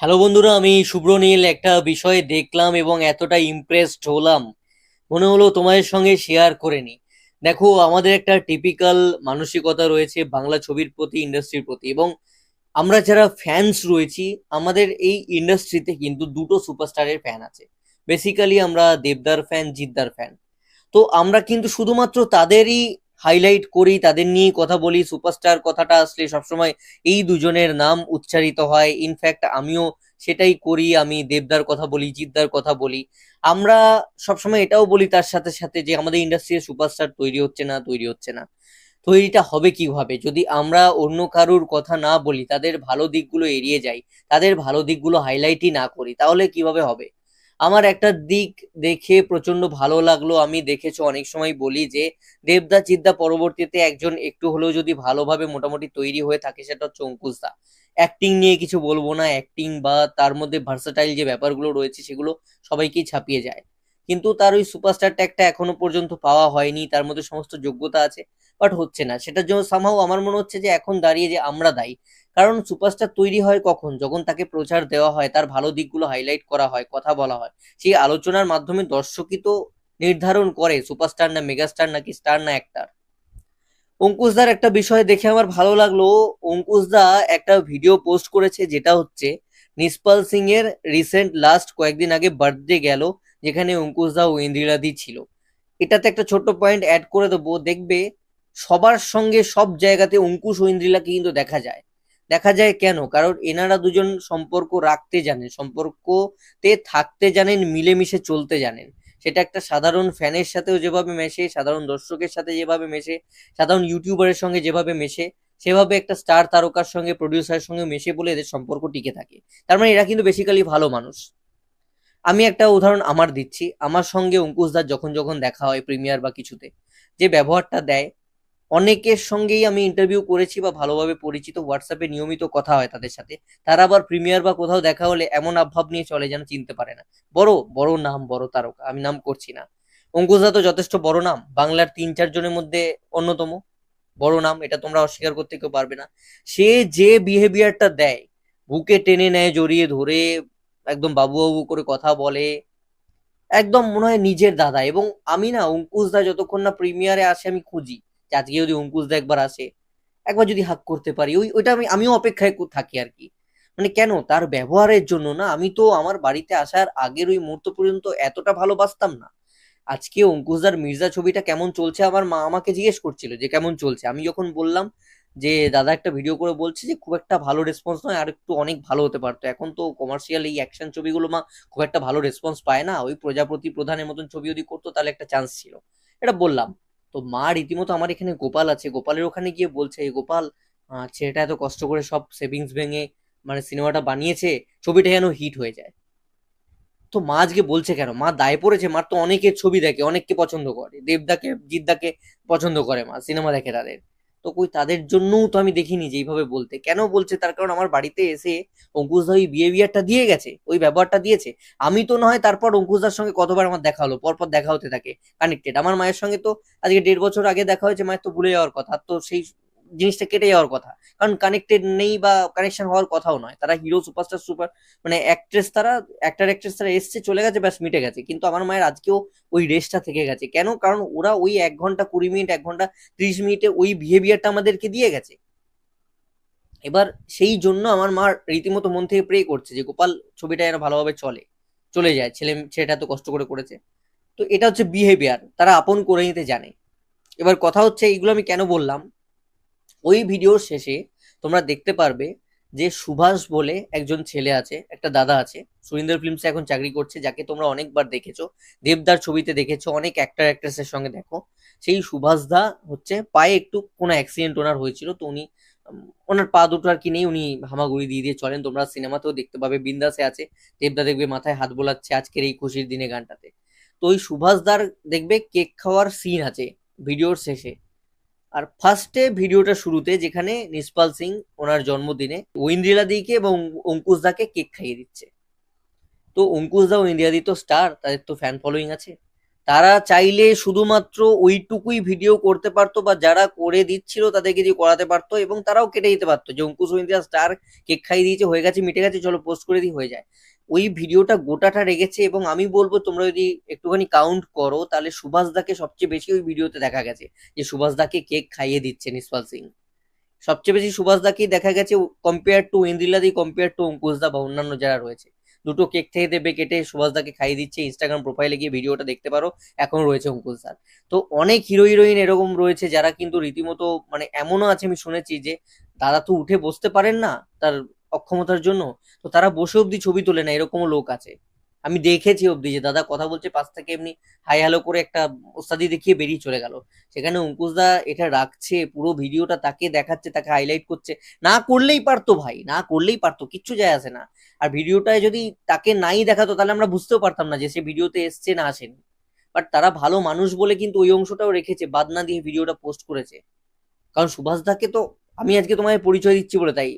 Hello বন্ধুরা, আমি শুভ্র নীল। একটা বিষয় দেখলাম এবং এতটা ইমপ্রেসড হলাম। মনে হলো তোমাদের সঙ্গে শেয়ার করে নি দেখো, আমাদের একটা টিপিক্যাল মানসিকতা রয়েছে বাংলা ছবির প্রতি ইন্ডাস্ট্রির প্রতি এবং আমরা যারা ফ্যান্স রয়েছি, আমাদের এই ইন্ডাস্ট্রিতে কিন্তু দুটো সুপারস্টারের ফ্যান আছে। বেসিক্যালি আমরা দেবদার ফ্যান জিদ্দার ফ্যান তো আমরা কিন্তু শুধুমাত্র তাদেরই হাইলাইট করি, তাদের নিয়েই কথা বলি সুপারস্টার কথাটা আসলে সবসময় এই দুজনের নাম উচ্চারিত হয়। ইনফ্যাক্ট আমিও সেটাই করি, আমি দেবদার কথা বলি জিদ্দার কথা বলি। আমরা সবসময় এটাও বলি তার সাথে সাথে যে আমাদের ইন্ডাস্ট্রিতে সুপারস্টার তৈরি হচ্ছে না, তৈরি হচ্ছে না। তৈরিটা হবে কীভাবে? যদি আমরা অন্য কারুর কথা না বলি, তাদের ভালো দিকগুলো এড়িয়ে যাই, তাদের ভালো দিকগুলো হাইলাইটই না করি, তাহলে কীভাবে হবে? আমার একটা দিক দেখে প্রচণ্ড ভালো লাগল। আমি দেখেছ অনেক সময় বলি যে, দেবদা চিদ্দা পরবর্তীতে একজন একটু হলেও যদি ভালোভাবে মোটামুটি তৈরি হয়ে থাকে সেটা হচ্ছে অঙ্কুশ দা অ্যাক্টিং নিয়ে কিছু বলব না। অ্যাক্টিং বা তার মধ্যে ভার্সাটাইল যে ব্যাপারগুলো রয়েছে সেগুলো সবাইকেই ছাপিয়ে যায়। কিন্তু তার ওই সুপারস্টার ট্যাগটা এখনও পর্যন্ত পাওয়া হয়নি। তার মধ্যে সমস্ত যোগ্যতা আছে। বাট হচ্ছে না। সেটার জন্য সামহাও আমার মনে হচ্ছে যে এখন দাঁড়িয়ে যে আমরা দায়ী। কারণ সুপারস্টার তৈরি হয় কখন? যখন তাকে প্রচার দেওয়া হয়, তার ভালো দিকগুলো হাইলাইট করা হয়, কথা বলা হয়। সেই আলোচনার মাধ্যমে দর্শকই তো নির্ধারণ করে সুপারস্টার না মেগাস্টার নাকি স্টার না অ্যাক্টার অঙ্কুশদার একটা বিষয় দেখে আমার ভালো লাগল। অঙ্কুশদা একটা ভিডিও পোস্ট করেছে যেটা হচ্ছে নিসপাল সিং এর রিসেন্ট লাস্ট কয়েকদিন আগে বার্থডে গেল, যেখানে অঙ্কুশদা ও ইন্দিরাদি ছিল। এটাতে একটা ছোট্ট পয়েন্ট অ্যাড করে দেবো। দেখবে সবার সঙ্গে সব জায়গাতে অঙ্কুশ ও ইন্দ্রিলাকে কিন্তু দেখা যায়। দেখা যায় কেন? কারণ এনারা দুজন সম্পর্ক রাখতে জানেন, সম্পর্কতে থাকতে জানেন, মিলেমিশে চলতে জানেন। সেটা একটা সাধারণ ফ্যানের সাথেও যেভাবে মেশে, সাধারণ দর্শকের সাথে যেভাবে মেশে, সাধারণ ইউটিউবারের সঙ্গে যেভাবে মেশে, সেভাবে একটা স্টার তারকার সঙ্গে, প্রডিউসারের সঙ্গে মেশে বলে এদের সম্পর্ক টিকে থাকে। তার মানে এরা কিন্তু বেসিক্যালি ভালো মানুষ। আমি একটা উদাহরণ আমার দিচ্ছি। আমার সঙ্গে অঙ্কুশদার যখন যখন দেখা হয় প্রিমিয়ার বা কিছুতে, যে ব্যবহারটা দেয় অনেকের সঙ্গেই আমি ইন্টারভিউ করেছি বা ভালোভাবে পরিচিত হোয়াটসঅ্যাপে নিয়মিত কথা হয় তাদের সাথে। তারা আবার প্রিমিয়ার বা কোথাও দেখা হলে এমন আভাব নিয়ে চলে যেন চিনতে পারে না। বড় বড় নাম, বড় তারকা, আমি নাম করছি না। অঙ্কুশদা তো যথেষ্ট বড় নাম, বাংলার তিন, চার জনের মধ্যে অন্যতম। বড় নাম, এটা তোমরা অস্বীকার করতে কেউ পারবে না। সে যে বিহেভিয়ারটা দেয়, বুকে টেনে নেয়, জড়িয়ে ধরে, একদম বাবু বাবু করে কথা বলে, একদম মনে হয় নিজের দাদা। এবং আমি না অঙ্কুশ দা যতক্ষণ না প্রিমিয়ারে আসে আমি খুঁজি। যে আজকে যদি অঙ্কুশ দা একবার আসে, একবার যদি হাক করতে পারি, ওই, ওইটা আমি, আমিও অপেক্ষায় থাকি আর কি। মানে কেন? তার ব্যবহারের জন্য না, আমি তো আমার বাড়িতে আসার আগের ওই মুহূর্ত পর্যন্ত এতটা ভালোবাসতাম না। আজকে অঙ্কুশদার মির্জা ছবিটা কেমন চলছে আমার মা আমাকে জিজ্ঞেস করছিল যে কেমন চলছে? আমি যখন বললাম যে, দাদা একটা ভিডিও করে বলছে যে, খুব একটা ভালো রেসপন্স নয়, আর একটু অনেক ভালো হতে পারতো। এখন তো কমার্শিয়াল এই অ্যাকশন ছবিগুলো মা খুব একটা ভালো রেসপন্স পায় না। ওই প্রজাপতি প্রধানের মতন ছবি যদি করতো, তাহলে একটা চান্স ছিল। এটা বললাম। তো মা রীতিমতো আমার এখানে গোপাল আছে। গোপালের ওখানে গিয়ে বলছে, এই গোপাল ছেলেটা এত কষ্ট করে সব সেভিংস ভেঙে মানে সিনেমাটা বানিয়েছে, ছবিটা যেন হিট হয়ে যায়। তো মা আজকে বলছে কেন? মা দায় পড়েছে, মার তো অনেকের ছবি দেখে, অনেককে পছন্দ করে। দেবদাকে জিদ্দাকে পছন্দ করে মা সিনেমা দেখে তাদের। তো কই তাদের জন্যও তো আমি দেখিনি যে এইভাবে বলতে। কেন বলছে? তার কারণ আমার বাড়িতে এসে অঙ্কুশদা ওই বিহেভিয়ারটা দিয়ে গেছে, ওই ব্যবহারটা দিয়েছে। আমি তো নয়, তারপর অঙ্কুশদার সঙ্গে কতবার আমার দেখা হলো, পরপর দেখা হতে থাকে। কানেক্টেড আমার মায়ের সঙ্গে তো আজকে দেড় বছর আগে দেখা হয়েছে, মায়ের তো ভুলে যাওয়ার কথা। তো সেই জিনিসটা কেটে যাওয়ার কথা। কারণ কানেক্টেড নেই বা কানেকশন হওয়ার কথাও নয়। তারা হিরো সুপারস্টার সুপার মানে অ্যাক্ট্রেস তারা অ্যাক্টার অ্যাক্ট্রেস তারা এসছে, চলে গেছে, ব্যাস মিটে গেছে। কিন্তু আমার মায়ের আজকেও ওই রেসটা থেকে গেছে। কেন? কারণ ওরা ওই এক ঘণ্টা কুড়ি মিনিট, এক ঘণ্টা ত্রিশ মিনিটে ওই বিহেভিয়ারটা আমাদেরকে দিয়ে গেছে। এবার সেই জন্য আমার মা রীতিমতো মন থেকে প্রে করছে যে, গোপাল, ছবিটা যেন ভালোভাবে চলে। চলে যায়। ছেলে, ছেলেটা এত কষ্ট করে করেছে। তো এটা হচ্ছে বিহেভিয়ার তারা আপন করে নিতে জানে। এবার কথা হচ্ছে, এইগুলো আমি কেন বললাম? ওই ভিডিওর শেষে তোমরা দেখতে পারবে যে সুভাষ বলে একজন ছেলে আছে, একটা দাদা আছে। সুরিন্দর ফিল্মসে এখন চাকরি করছে, যাকে তোমরা অনেকবার দেখেছ। দেবদার ছবিতে দেখেছ, অনেক অ্যাক্টার অ্যাক্ট্রেসের সঙ্গে দেখো। সেই সুভাষ দা হচ্ছে পায়ে একটু কোনো অ্যাক্সিডেন্ট ওনার হয়েছিল, তো উনি ওনার পা দুটো আর কি নেই, উনি হামাগুড়ি দিয়ে দিয়ে চলেন। তোমরা সিনেমাতেও দেখতে পাবে, বিন্দাসে আছে। দেবদা দেখবে মাথায় হাত বোলাচ্ছে আজকের এই খুশির দিনে গানটাতে। তো ওই সুভাষ দার দেখবে কেক খাওয়ার সিন আছে ভিডিওর শেষে। আর ফার্স্টে ভিডিওটা শুরুতে যেখানে নিষ্পাল সিং ওনার জন্মদিনে ঐন্দ্রিলা দিকে এবং অঙ্কুশ দাকে কেক খাইয়ে দিচ্ছে। তো অঙ্কুশ দা ইন্ডিয়া দি তো স্টার তাদের তো ফ্যান ফলোয়িং আছে। তারা চাইলে শুধুমাত্র ওইটুকুই ভিডিও করতে পারতো বা যারা করে দিচ্ছিল তাদেরকে দিয়ে করাতে পারতো এবং তারাও কেটে দিতে পারতো যে অঙ্কুশ রবীন্দ্রা স্টার কেক খাইয়ে দিয়েছে, হয়ে গেছে, মিটে গেছে, চলো পোস্ট করে দিই, হয়ে যায়। ওই ভিডিওটা গোটাটা রেগেছে এবং আমি বলব তোমরা যদি একটুখানি কাউন্ট করো, তাহলে সুভাষ দাকে সবচেয়ে বেশি ওই ভিডিওতে দেখা গেছে, যে সুভাষ দাকে কেক খাইয়ে দিচ্ছে নিসপাল সিং। সবচেয়ে বেশি সুভাষ দাকেই দেখা গেছে কম্পেয়ার টু ইন্দ্রিলা দি কম্পেয়ার টু অঙ্কুশ দা বা অন্যান্য যারা রয়েছে। দুটো কেক থেকে দেবে, কেটে সুভাষ দাকে খাইয়ে দিচ্ছে ইনস্টাগ্রাম প্রোফাইলে গিয়ে ভিডিওটা দেখতে পারো, এখন রয়েছে অঙ্কুশ দার। তো অনেক হিরো হিরোইন এরকম রয়েছে যারা কিন্তু রীতিমতো মানে এমনও আছে আমি শুনেছি যে, দাদা তো উঠে বসতে পারেন না, তার অক্ষমতার জন্য, তো তারা বসে অবধি ছবি তোলে না, এরকমও লোক আছে। আমি দেখেছি অবধি যে দাদা কথা বলছে, পাশ থেকে এমনি হাই হ্যালো করে একটা ওস্তাদি দেখিয়ে বেরিয়ে চলে গেল। সেখানে অঙ্কুশ দা এটা রাখছে, পুরো ভিডিওটা তাকে দেখাচ্ছে, তাকে হাইলাইট করছে। না করলেই পারতো ভাই, না করলেই পারতো, কিচ্ছু যায় আসে না। আর ভিডিওটায় যদি তাকে নাই দেখাতো, তাহলে আমরা বুঝতেও পারতাম না যে সে ভিডিওতে এসছে না আসেনি। বাট তারা ভালো মানুষ বলে কিন্তু ওই অংশটাও রেখেছে, বাদ না দিয়ে ভিডিওটা পোস্ট করেছে। কারণ সুভাষ দাকে তো, আমি আজকে তোমায় পরিচয় দিচ্ছি বলে তাই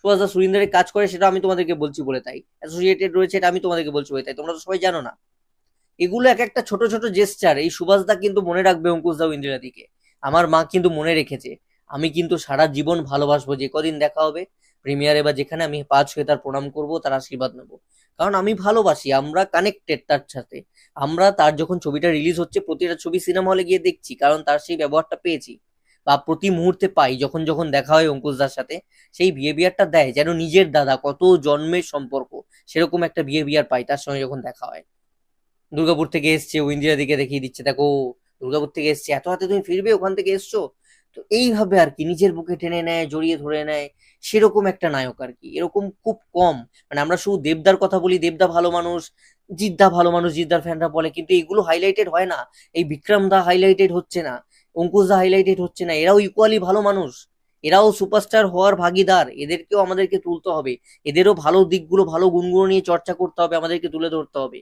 সুভাষ দা সুরিন্দারের কাজ করে, সেটা আমি তোমাদেরকে বলছি বলে তাই। অ্যাসোসিয়েটেড রয়েছে, এটা আমি তোমাদেরকে বলছি বলে তাই। তোমরা তো সবাই জানো না। এগুলো এক একটা ছোট ছোট জেস্টার এই সুভাষ দা কিন্তু মনে রাখবে অঙ্কুশ দা ইন্দিরাদিকে আমার মা কিন্তু মনে রেখেছে, আমি কিন্তু সারা জীবন ভালোবাসবো, যে কদিন দেখা হবে প্রিমিয়ারে বা যেখানে আমি পা ছুঁয়ে তার প্রণাম করব, তার আশীর্বাদ নেব। কারণ আমি ভালোবাসি, আমরা কানেক্টেড তার সাথে। আমরা তার যখন ছবিটা রিলিজ হচ্ছে, প্রতিটা ছবি সিনেমা হলে গিয়ে দেখছি, কারণ তার সেই ব্যবহারটা পেয়েছি। বা প্রতি মুহূর্তে পাই যখন যখন দেখা হয় অঙ্কুশদার সাথে, সেই বিহেভিয়ারটা দেয় যেন নিজের দাদা কত জন্মের সম্পর্ক সেরকম একটা বিহেভিয়ার পাই তার সঙ্গে যখন দেখা হয়। দুর্গাপুর থেকে এসছে ইন্দিরা দিকে দেখিয়ে দিচ্ছে, দেখো দুর্গাপুর থেকে এসছে, এত হাতে তুমি ফিরবে ওখান থেকে এসছো? তো এইভাবে আর কি নিজের বুকে টেনে নেয়, জড়িয়ে ধরে নেয়, সেরকম একটা নায়ক আর কি, এরকম খুব কম। মানে আমরা শুধু দেবদার কথা বলি, দেবদা ভালো মানুষ, জিদ্দা ভালো মানুষ, জিদ্দার ফ্যানরা বলে, কিন্তু এগুলো হাইলাইটেড হয় না। এই বিক্রম দা হাইলাইটেড হচ্ছে না। অঙ্কুশ দা হাইলাইটেড হচ্ছে না, এরাও ইকুয়ালি ভালো মানুষ, এরাও সুপারস্টার হওয়ার ভাগিদার, এদেরকেও আমাদেরকে তুলতে হবে, এদেরও ভালো দিকগুলো, ভালো গুণগুলো নিয়ে চর্চা করতে হবে, আমাদেরকে তুলে ধরতে হবে।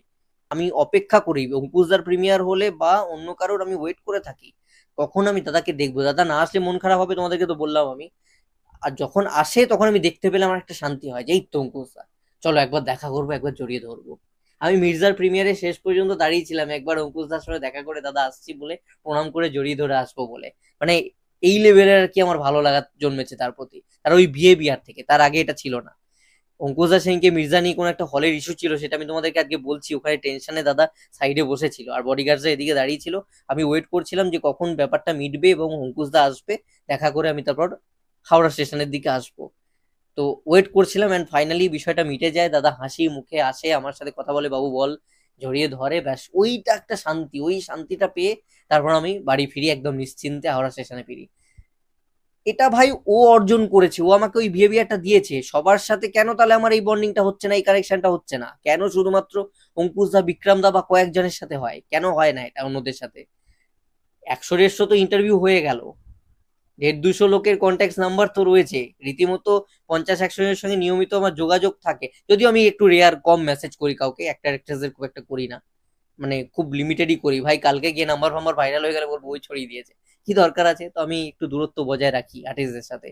আমি অপেক্ষা করি অঙ্কুশদার প্রিমিয়ার হলে বা অন্য কারোর আমি ওয়েট করে থাকি, কখন আমি দাদাকে দেখব? দাদা না আসলে মন খারাপ হবে, তোমাদেরকে তো বললাম আমি। আর যখন আসে, তখন আমি দেখতে পেলে আমার একটা শান্তি হয়, যে এই তো অঙ্কুশদা চলো একবার দেখা করব, একবার জড়িয়ে ধরবো। আমি মির্জার প্রিমিয়ারে শেষ পর্যন্ত দাঁড়িয়েছিলাম। একবার অঙ্কুশদার সঙ্গে দেখা করে দাদা আসছি বলে প্রণাম করে জড়িয়ে ধরে আসব বলে। মানে এই লেভেলের আর কি আমার ভালো লাগা জন্মেছে তার প্রতি। তার ওই বিহেভিয়ার থেকে। তার আগে এটা ছিল না। অঙ্কুশদা সেনকে মির্জা নিয়ে কোনো একটা হলের ইস্যু ছিল, সেটা আমি তোমাদেরকে আজকে বলছি। ওখানে টেনশনে দাদা সাইডে বসেছিল। আর বডিগার্ডরা এদিকে দাঁড়িয়ে ছিল আমি ওয়েট করছিলাম যে কখন ব্যাপারটা মিটবে এবং অঙ্কুশদা আসবে। দেখা করে আমি তারপর হাওড়া স্টেশনের দিকে আসব। তো ওয়েট করছিলাম অ্যান্ড ফাইনালি বিষয়টা মিটে যায়। দাদা হাসি মুখে আসে, আমার সাথে কথা বলে, বাবু বল। জড়িয়ে ধরে, ব্যাস, ওইটা একটা শান্তি। ওই শান্তিটা পেয়ে তারপর আমি বাড়ি ফিরি একদম নিশ্চিন্তে, হাওড়া স্টেশনে ফিরি। এটা ভাই ও অর্জন করেছে। ও আমাকে ওই বিহেভিয়ারটা দিয়েছে। সবার সাথে কেন তাহলে আমার এই বন্ডিংটা হচ্ছে না, এই কানেকশনটা হচ্ছে না? কেন শুধুমাত্র অঙ্কুশ দা, বিক্রম দা বা কয়েকজনের সাথে হয়? কেন হয় না এটা অন্যদের সাথে? একশো দেড়শো তো ইন্টারভিউ হয়ে গেল। দেড় দুশো লোকের কন্ট্যাক্ট নাম্বার তো রয়েছে। রীতিমতো পঞ্চাশ একশো জনের সঙ্গে নিয়মিত আমার যোগাযোগ থাকে। যদিও আমি একটু রেয়ার কম মেসেজ করি কাউকে, একটা অ্যাক্ট্রেসের খুব একটা করি না। মানে খুব লিমিটেডই করি। ভাই, কালকে গিয়ে নাম্বার ফাম্বার ভাইরাল হয়ে গেলে বলব, ওই ছড়িয়ে দিয়েছে। কি দরকার আছে? তো আমি একটু দূরত্ব বজায় রাখি আর্টিস্টদের সাথে।